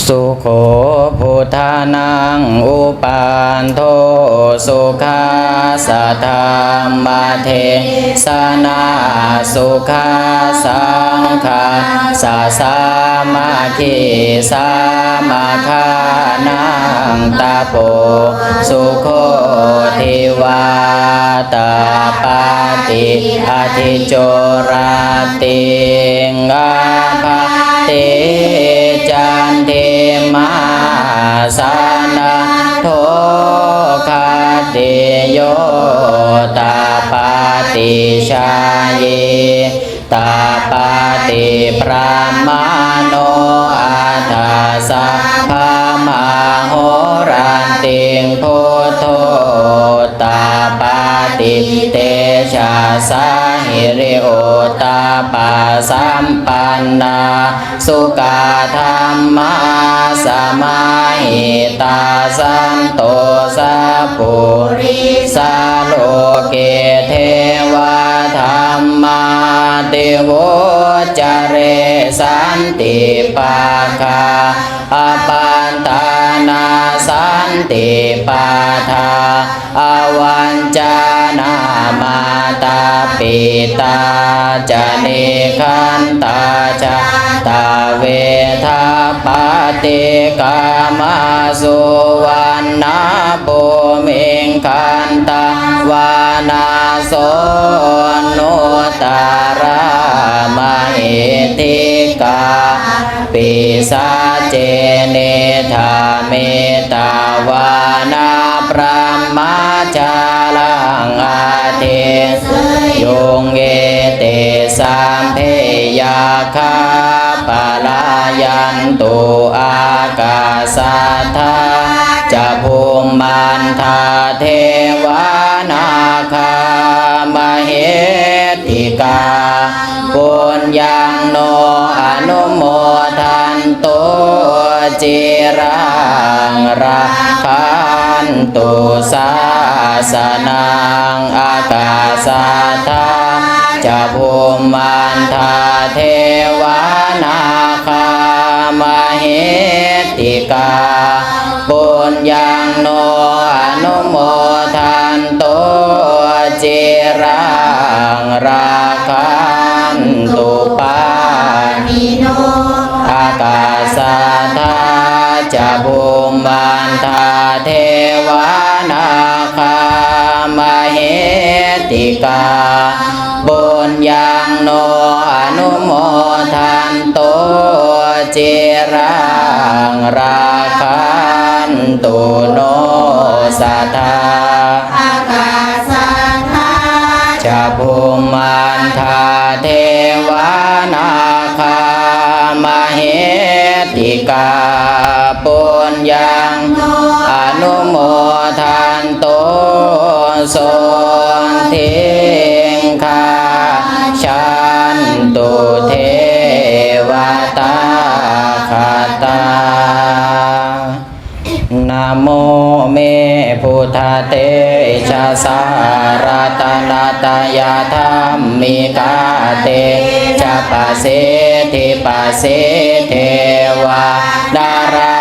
สุโขพุทธานังอุปานโทสุขาสะธรรมเทสนาสุขาสังฆาสะสามาคิสามาคานังตาโปสุโคทิวาตาปาติอธิโจราติงาภาเต จันเทมาสานาโทคาเตโยตาปาติชายตาปาติพระมาโนอาทาสะพามาโหรันติงพุทโธตาปาติเตชะสาหิริโอตา ปาสัมปันนาสุกาธรรมาสมาหิตาสันโตสัพุริสาโลเกเทวาธรรมาเตโวจเรสันติปาคาอปันตานาสั ติปาทาอวันจานามาตาปิตาจเนคันตาจาตาเวทาปาติกามาสุวรรณปุเมงคันตาวานาโสนุตารามาเหติกาปิสาเจเนธา นาพรมาจาลังอาเทยงเอเตสามเพยาคาปลายันตุอากาสาธาจะภูมิมันธาเทวานาคามเหติกาปุญญังโนอนุโมทันโตจิรัง ราคันตุสาสนังอากาสาธาจะภูมิมันธาเทวานาคามเหติกาปุญญังโนอนุโมทันโตจิรังราคันตุปานิโนอากาสาธา จะภูมิบันธาเทวานาคามเหติกาบุญยังโนอนุโมทันโตจิรังราคันตุโนสัทธาอากาสาธาจะภูมิันธาเทวานาคามเหติกา ปุญญังอนุโมทันโตสนทิงคาชันตุเทวตาคาตานะโมเมพุทธเตชะสารตนาตยาธรรมมิกาเตจะปะเสธิปะเสเทวาดารา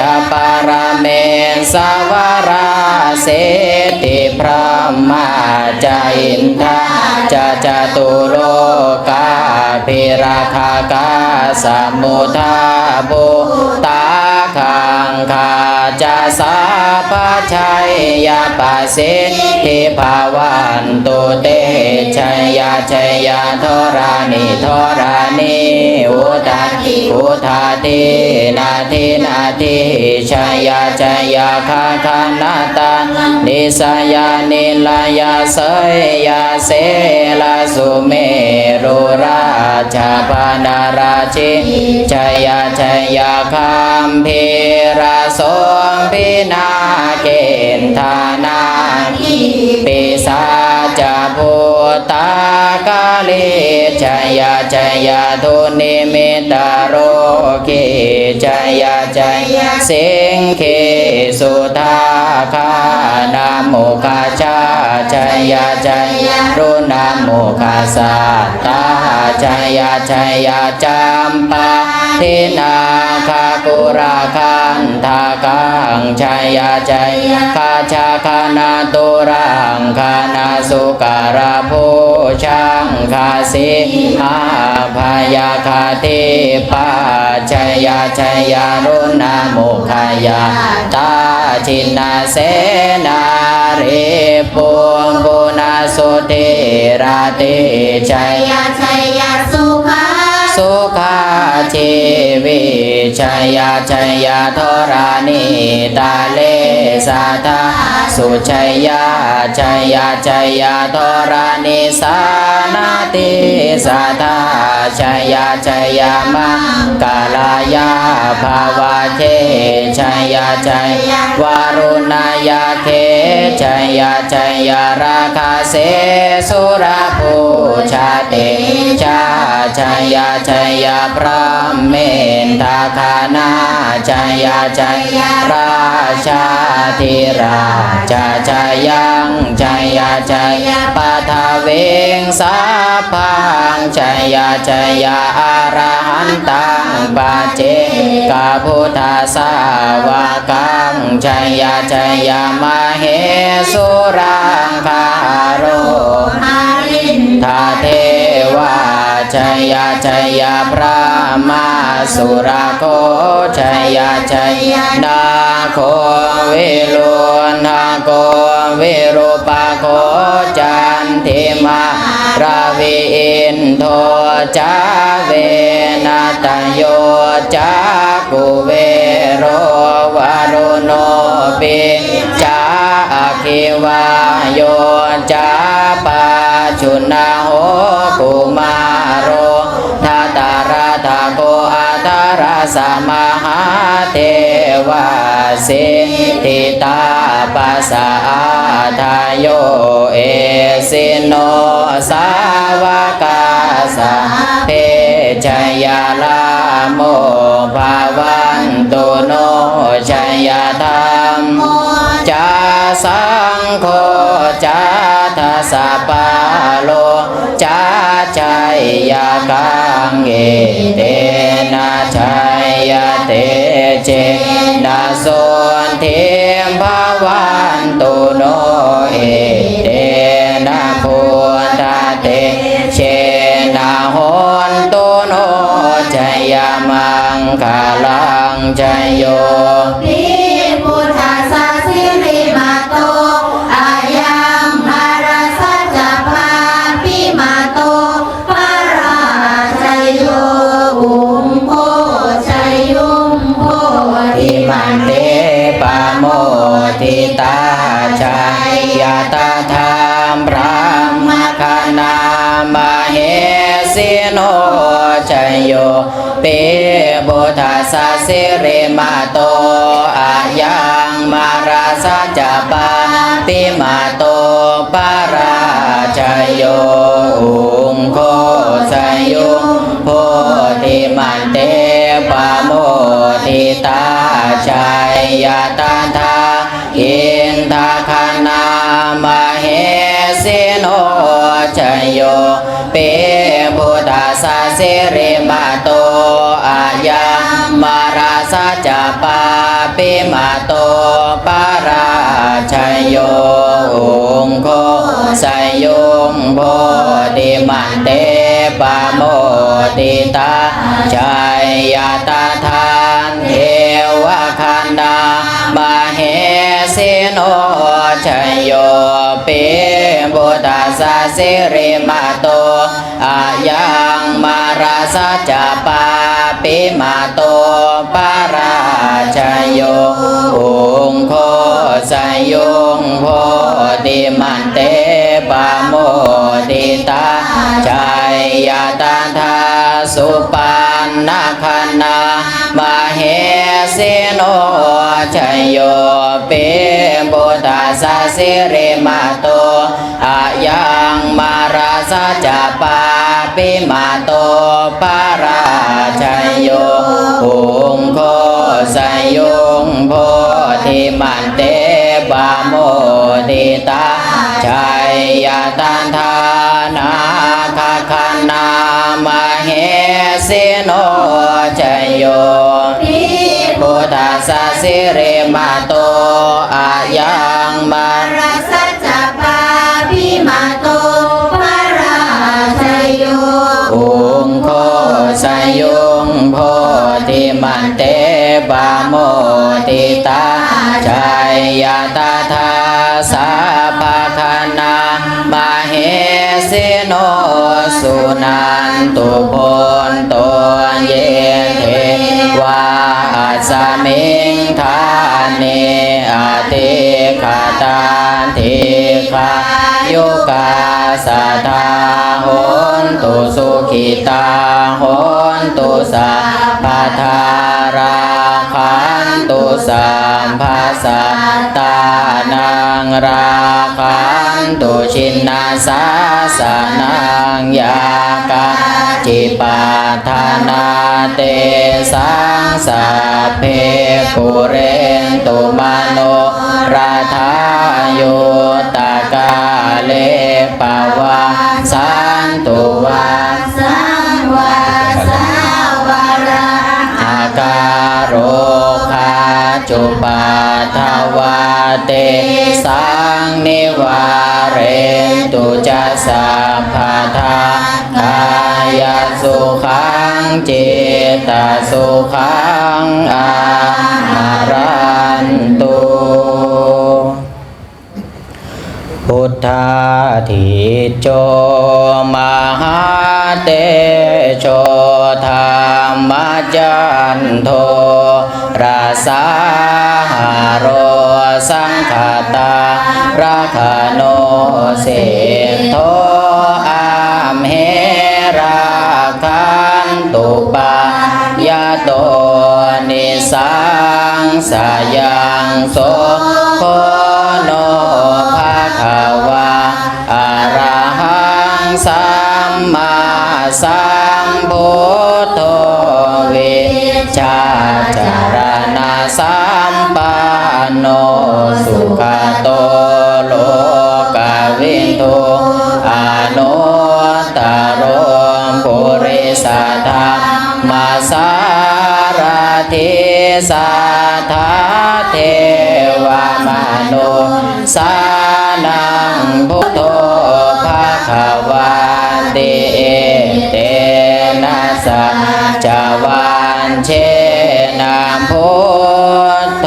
ยาปรเมสวราเสติพระมาจาอินทาจะจตุโลกาภิราคากาสมุทาบุตาคังคาจะสา ชัยยาปะเสทิภาวันตุเตชัยยาชัยยาทรานิทรานิอุตาทิอุทาทินาทินาทิชัยยาชัยยาคาคานาตานิสยานิลายาเสยยาเสลาสุเมรุราชาปานาราชิชัยยาชัยยาคัมพีราสงพินาเกณฑานาปิสาจาภูตากาลิชยาชยาทุนิมิตาโรกิชยาชยาสิงเคสุธาคานามุขชาชัยยาชยารุณาโมคาสัตตาชยาชยาจัมปา ทินาคากุราคันทากังชัยาชัยคาชาคานาตุรังคานาสุการาภูชังคาสิอาภายาคาเทปาชัยาชัยารุณาโมคายาตาชินาเสนาเรปุงปุนาสุเทราเตชัยยายา ชีวิชัยยาชัยยาทรานิตาเลสาธาสุชัยยาชัยยาชัยยาทรานิสานาติสาธาชัยยาชัยยามังกาลายาภาวะเทชัยยาชัยวารุณายาเค ชัยยาชัยยาราคาเสสุราภูชาเตชาชัยยาชัยยาพระเมนทาคานาชัยยาชัยยาราชาธิราชาชัยยังชัยยาชัยยาปัทเวงสาพังชัยยาชัยยาอารหันตังปัจเจกาพุทธาสาวกังชัยยาชัยยามาเหสุรังคาโรหารินทาเทวาชัยยาชัยยาพระมาสุราโคชัยยาชัยยานาโควิลุนาโควิรูปโคจันทิมา ราวิอินโทจาเวนาตโยจากุเวโรวารุโนปิจาคิวาโยจาปาชุนาโหกุมาโรทตาราทาโกอาตาราสมหาเท วาสิทิตาปัสสะอาทายโยเอสิโนสาวกาสะเพชยาลาโมภาวันตุโนชยธรรมโมจาสังโฆจาทัสสะปาโลจาชัยยากังเอเตนะชัยยะเตเจ ชั สสิริมาโตอายังมาราสัจจปาปิมาโตปาราชัยโยอุงโคชัยโยโพธิมันเตปะโมทิตาชัยยะตาทาอินทาคานามเหสิโนชโยเปบุตาสสิริมาโต มาราสัจจปาปิมาโตปาราชัยโยองโคสยโยงโพธิมันเตปะโมติตาชัยยะตาทานเทวคันดามาเหสิโนชัยโยเปบุตาสสิริมาโต อายังมาราสัจจปาปิมาโตปาราชโยองโคสยโยงโพธิมันเตปะโมติตาชัยยะตาทาสุปันนาคณามาเหสิโนชัยโยเปบุตาสสิริมาโตอายังมาราสัจจปา ปิมาโตปาราชัยโยองโคสยโยงโพธิมันเตปปะโมติตาชัยยตันทานาคาคันนามเหสิโนชโยพิพุทธัสสะสิริมาโต ยตาทาสาภาคานามาเหสิโนสุนันตุพนตัวเยเทวาสมิงทานิอติคาตาทิคายุกาสัทาโหนตุสุขิตาโหนตุสัพพทารา นตุสัมภาสัตตานังราคันตุชินนาสาสนังยากาจิปาทานาเตสังสัพเพปุเรนตุมโนราธายุตกาเลปวาสันตุวาสังวาสาวาราอาการโร วาเตสังนิวาเรตุจะสัพพทากายสุขังจิตสุขังอารันตุพุทธาทิโจมหา เตโชธรรมจันโทราสาหโรสังขตาราคโนเสโทอามเฮราคันตุปายาโตนิสังสายังโสโคโนภาคาวาอะรหังสัมมา สัมพุทโธวิชาจารณะสัมปันโนสุขโตโลกวินโทอนุตตรมปุริสธรรมาสารทิสัทธาเทวมโนสานังพุทโธภาควา ติเตนะสัจวันเชนะพุทโธ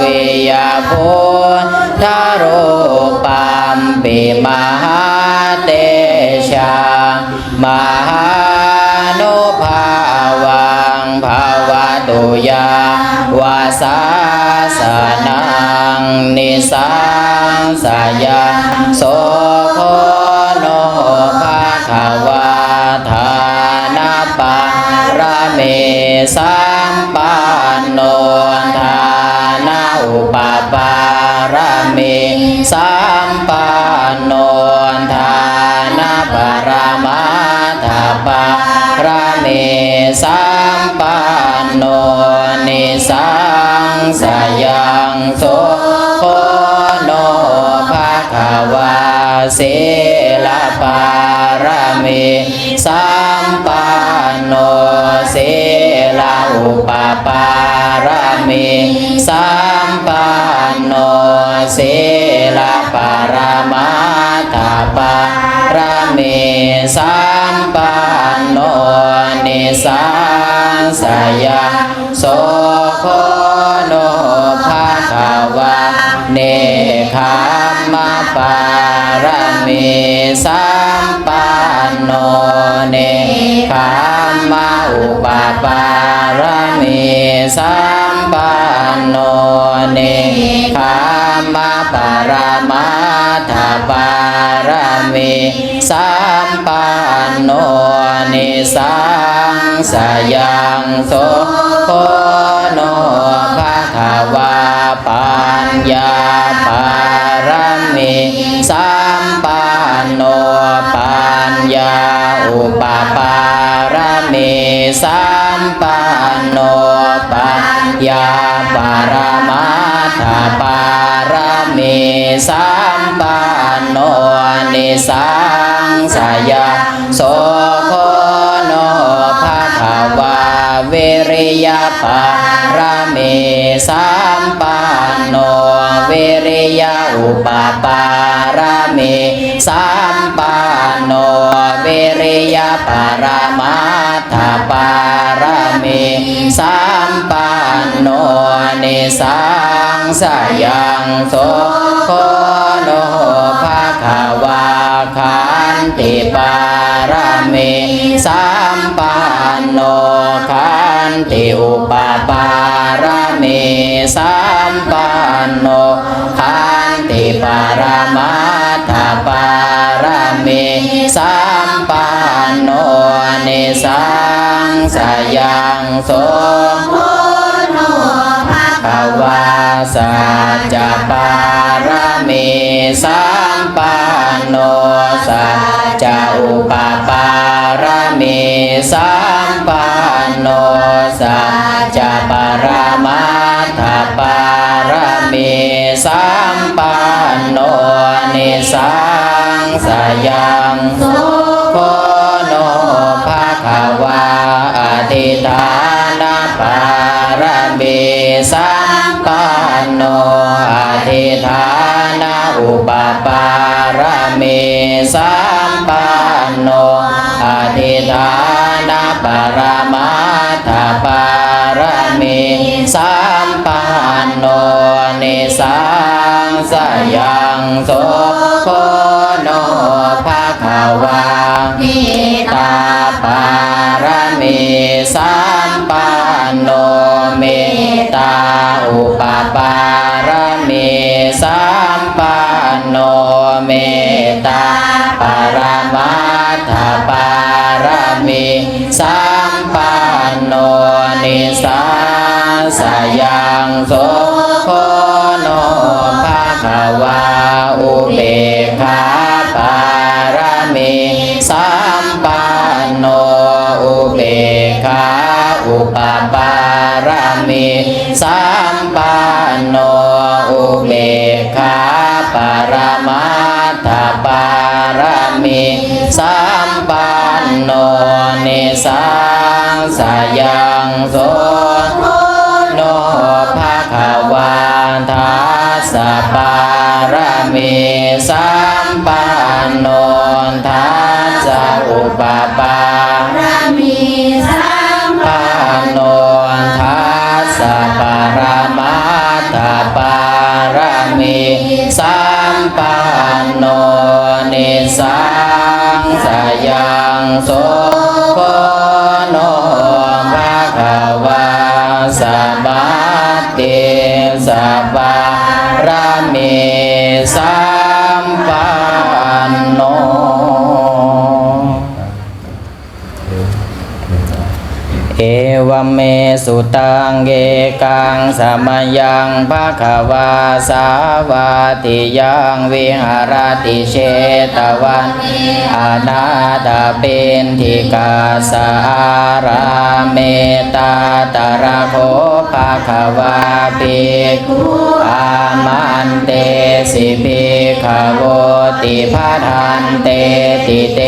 วิยาพุทธรูปัมปิมหาเตชามหานุภาวังภาวะตุยาวาสาสนังนิสังสยาโสโค สัมปันโนทานาอุปปาระเมสัมปันโนทานาปรมาทาปาระเมสัมปันโนนิสังสยังโสโคโนภาคะวาเสลปารเมสัม อุปปารเมสัมปันโนเสลาปารมาตาปารเมสัมปันโนนิสังสยโสโคโนภาควาเนคามาปาร มีสัมปันโนเนคามาอุปปารมีสัมปันโนเนคามาปารมาทาปารมีสัมปันโนนิสังสยังโสโคโนภาควาปัญญาปารมีสั อุปปารมีสัมปันโนปัญญาปารมาทปารสัมปันโนนิสังสายาโสโคโนภะคะวาเวริยปารามิสัมปันโน วิริยอุปปารามิสัมปันโนวิริยปารามาทปารามิสัมปันโนนิสังสยังโสโคโนภะคะวาขันติปารามิสัมปันโนขันติอุปปารามิ รามาทปารามิสัมปันโนนิสังสยังโสโคโนภะวาสัจปารามิสัมปันโนสัจอุปปารามิสัมปันโนสัจปารามา ปารามิสัมปันโนนิสังสยังโสโคโนภะควาอธิฐานาปารามิสัมปันโนอธิฐานาอุปปารามิสัมปันโนอธิฐานาปรามาทปารามิสัมปัน โนนิสังสยังโสโคโนภะคะวาเมตตาปารามิสัมปันโนเมตตาอุปปารามิสัมปันโนเมตตาปารามาทปารามิสัมปันโนนิสัง สายังโสโคโนภะคะวาอุเบกขาปารามิสัมปันโนอุเบกขาอุปปารามิสัมปันโนอุเบกขาปารามาทปารามิสัมปันโนนิสังสายังโส ปารามิสัมปันโนทัสสะอุปปารามีสัมปันโนทัสสะปารามาตาปารามิสัมปันโนนิสังสยังโสโค เมิสัม เมสุตังเกกังสมยังภะคะวาสาวาติยังวิหารติเชตวันอานาตาเป็นทิกาสาราเมตตาตระโคภะคะวาปิกุอามันเตสิภิขโวติพาทันเตติเต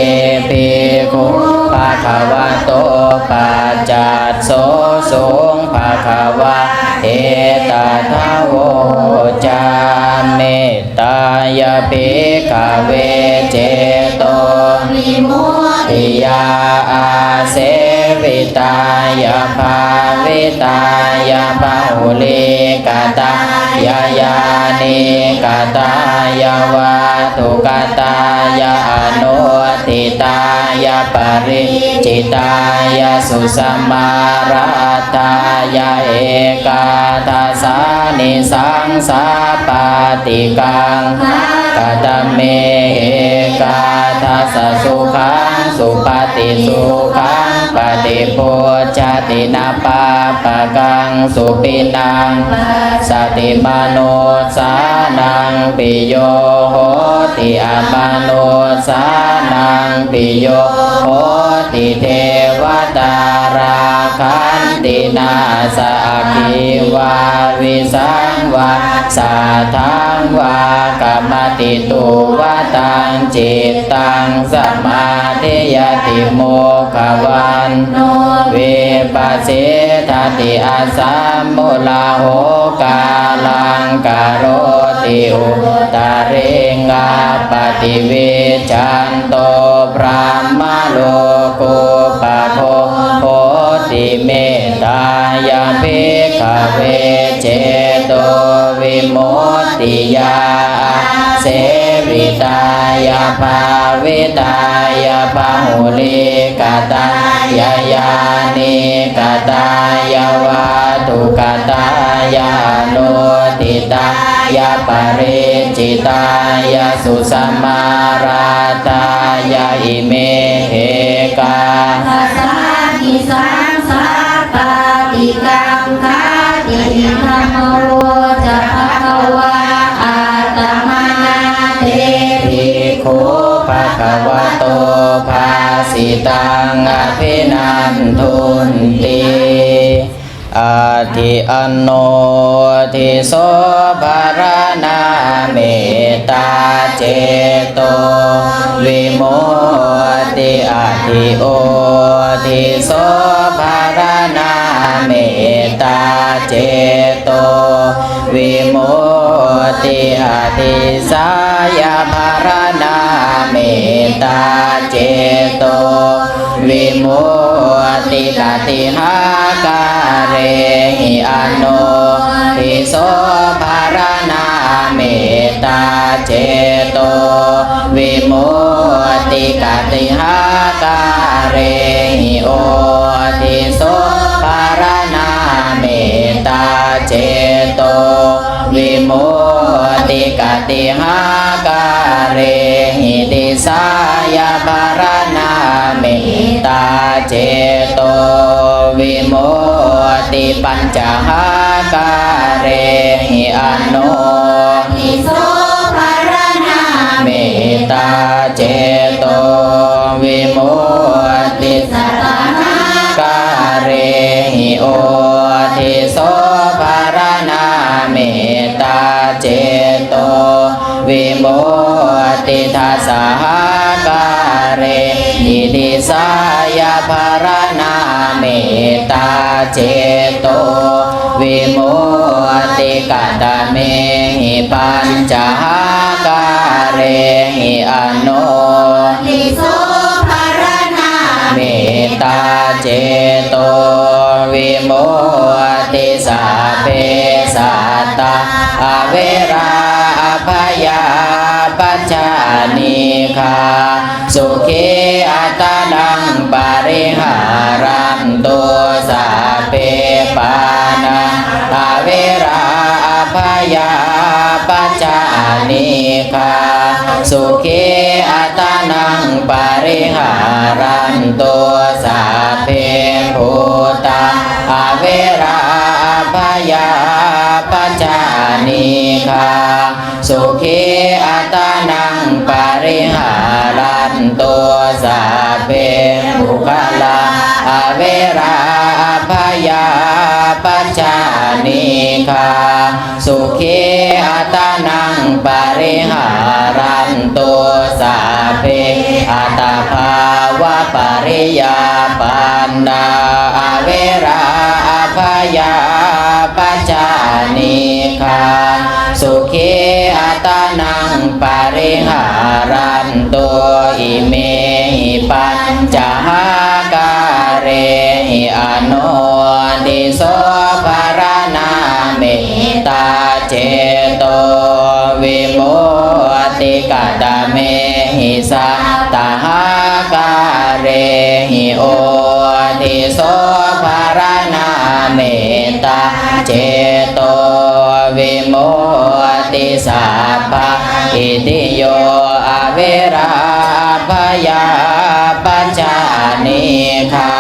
ภิกุ ภะคะวะโตปัจจัตโสสงภะคะวะเอตทะโว จามตตายาภิกเวเจโตวิมุตติติยาอาเสวิตายาภาวิตายาภาหุลิกาตายายานิกาตายาวาตุกาตายาอนุติตายาปริจิตายาสุสมาราตา ยาเอกาทัสสานิสังสาปาติกังกาตเมเอกาทัสสะสุขัง สุปฏิสุขังปฏิโพชาตินาปาปะกังสุปินังสติมโนสานังปิโยโหติอามโนสานังปิโยโหติเทวตาราคันตินาสาคิวาวิสังวาสาทังวากรรมติตุวตังจิตตังสมาธิยติโมขวันโนเวปัสสิทติอาสัมมุลาโหกาลังกโรติอุตาเรงาปฏิเวชันโตพระมโลกุปะโพโหติเมตายาภิกขเวเจโตวิโมตติยาเส วิตายาภาวิตายาภาหุลิกตายายานิกตายาวาตุกตายาโนติตายาปริจิตายาสุสมาราตายาอิเมเหกาทัสสะทิสังสา วะโตภาสิตังอภินันทุนติอาทิอันโนทิโสภารนาเมตตาเจโตวิโมติอาทิโอทิโสภารนาเมตตาเจโต วิโมติอาทิสายาภารนาเมตตาเจโต วิโมติกติหาการเรหิอโนทิโสภารนาเมตตาเจโต วิโมติกติหาการเรหิโอทิโส โมติกติหาการเรหิติสายาภารนาเมตตาเจโตวิโมติปัญจหาการเรหิอโนทิโสภารนาเมตตาเจโตวิโมติสตาหาการเรหิโอ เจโตวิโมติทัสสะการเรหิติสายาภารนาเมตตาเจโตวิโมติกตเมหิปัญจหาการเรหิอโนทิโสภารนาเมตตาเจโตวิโมติสั เวราอภยาปัจจานิคาสุขีอัตดังปริหารันตุสาเพปานาอเวราอภยาปัจจานิคาสุขีอัตนังปริหารันตุสาเพภูตาอเวราอภยา นิคาสุขีอัตนังปริหารันตุสาเพภูคลาอเวราอภยาปัจจานิคาสุขีอัตนังปริหารันตุสาเพอัตภาวะปริยาปันดาอเวราอภยา จานิคาสุขีอัตนังปริหารันตุอิเมหิปัญจหาการเรหิอโนติโสภารนาเมตตาเจโตวิโมติกตเมหิสัตตหาการเรหิโอติโสภารนาเม ตาเจโตวิโมติสัพพิติโยอเวราพยาปัญจานิคา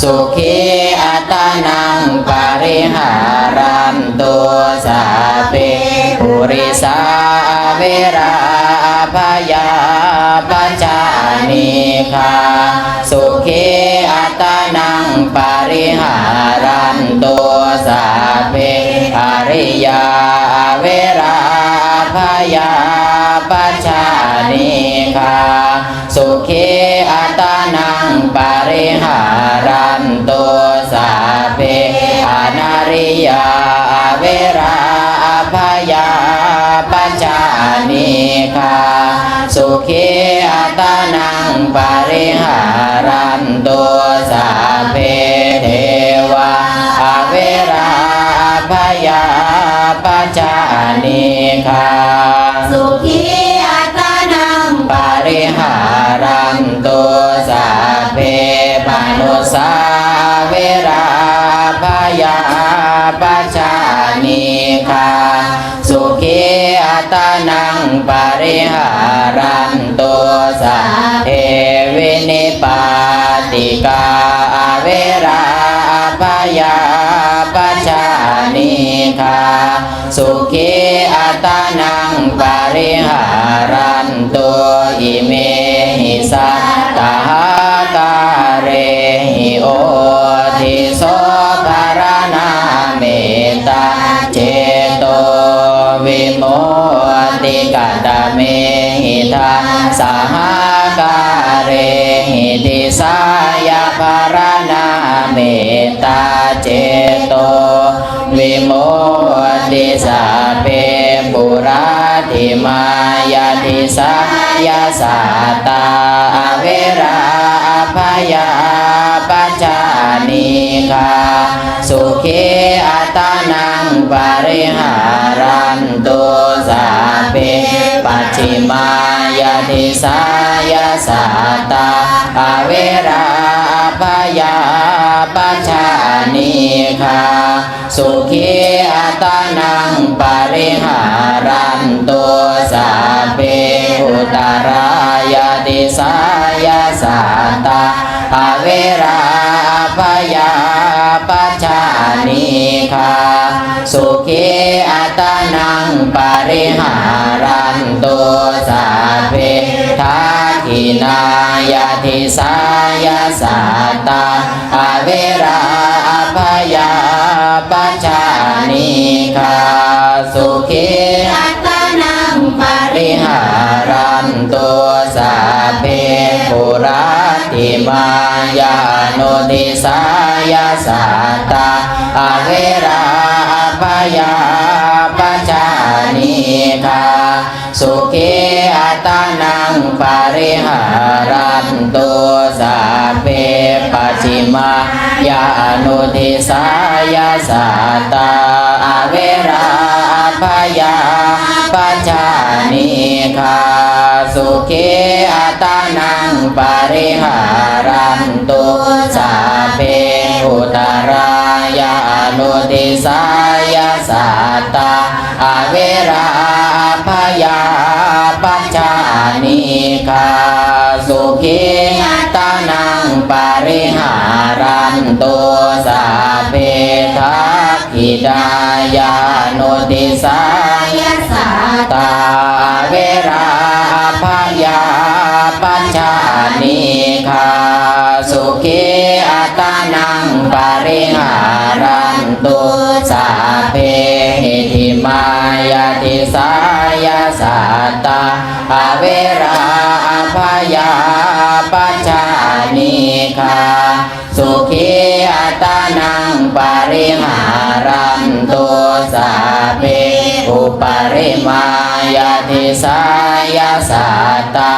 สุขีอัตานังปริหารันตุสัพเพปุริสาเวราพยาปัญจานิคาสุขีอัตานังปริหาร ยาเวราพยาปัจจานิคาสุขีอัตานังปาริหารันตุสาเพเทวาอเวราพยาปัจจานิคาสุขีอัตานังปาริหารันตุสาเพปานุสาเวราพยา ปัชานิคาสุขีอัตนังปาริหารันตุสา สหกาเรหิติสายาภารนาเมตตาเจโต วิโมติสาเปปุราติมายาติสายาสาตาเวราพยาปัจจานิคาสุขีอัตานังปริหารันตุสาเปปัจฉิมา ทิสายาสาตาเวราพยาปัจจานิคาสุขีอัตานังปริหารันตุสา ตรายาติสายาสาตตาอเวราพยาปัจจานิคาสุขีอัตนังปริหารันตุสาเพทักินายาติสายาสาตตาอเวราพยาปัจจานิคาสุขีอัต ปริหารันตุสาเพปุราติมายาโนติสายาสาตาอเวราพยาปัจจานิคาสุขีอัตานังปริหารันตุสาเพปัจิมายาโนติสายาสาตาอเวราพยา ปัจจานิคาสุขีอัตานังปาริหารันตุสาเพอุตรายานุติสายาสาตตาอเวราพยาปัจจานิคาสุขีอัตานังปาริหารันตุสาเพทักขิดายานุติสาย ตาเวราพยาปัจจานิคาสุขีอัตานังปาริหารันตุสาเพหิมายาติสายาสาตตาเวราพยาปัจจานิคาสุขีอัตานังปาริหารันตุสาเพ อุปริมายาติสายาสาตา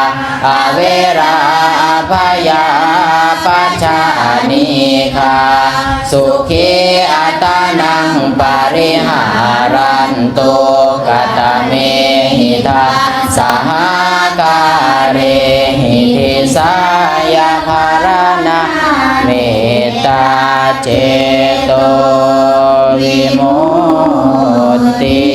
อเวราพยาปัจจานิคาสุขีอัตานังปาริหารันตุกตเมหิทาสหการหิติสายาภารนาเมตตาเจโตวิมุตติ